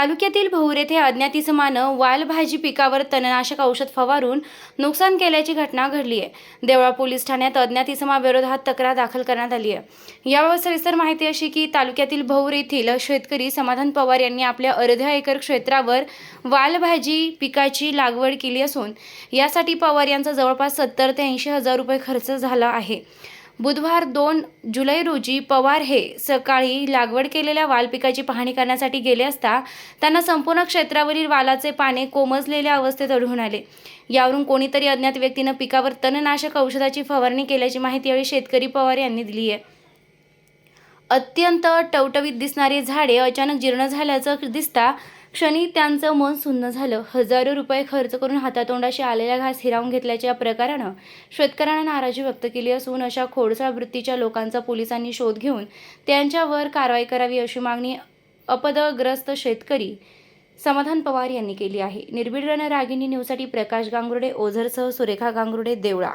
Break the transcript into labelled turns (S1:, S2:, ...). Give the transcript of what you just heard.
S1: तालुक्यातील भौर येथे अज्ञात इसमानं पिकावर तणनाशक औषध फवारून नुकसान केल्याची घटना घडली आहे. देवळा पोलीस ठाण्यात अज्ञात इसमाविरोधात तक्रार दाखल करण्यात आली आहे. याबाबत सविस्तर माहिती अशी की तालुक्यातील भौर येथील शेतकरी समाधान पवार यांनी आपल्या अर्ध्या एकर क्षेत्रावर वालभाजी पिकाची लागवड केली असून यासाठी पवार यांचा जवळपास सत्तर ते ऐंशी हजार रुपये खर्च झाला आहे. बुधवार दोन जुलै रोजी पवार हे सकाळी लागवड केलेल्या वाल पिकाची पाहणी करण्यासाठी गेले असता त्यांना संपूर्ण क्षेत्रावरील वालाचे पाने कोमजलेल्या अवस्थेत आढळून आले. यावरून कोणीतरी अज्ञात व्यक्तीनं पिकावर तणनाशक औषधाची फवारणी केल्याची माहिती यावेळी शेतकरी पवार यांनी दिली आहे. अत्यंत टवटवीत दिसणारी झाडे अचानक जीर्ण झाल्याचं दिसता क्षणी त्यांचं मन सुन्न झालं. हजारो रुपये खर्च करून हातातोंडाशी आलेला घास हिरावून घेतल्याच्या प्रकारानं शेतकऱ्यांना नाराजी व्यक्त केली असून अशा खोडसाळ वृत्तीच्या लोकांचा पोलिसांनी शोध घेऊन त्यांच्यावर कारवाई करावी अशी मागणी अपदग्रस्त शेतकरी समाधान पवार यांनी केली आहे. निर्भीड रागिनी न्यूजसाठी प्रकाश गांगुर्डे ओझरसह सुरेखा गांगुर्डे देवळा.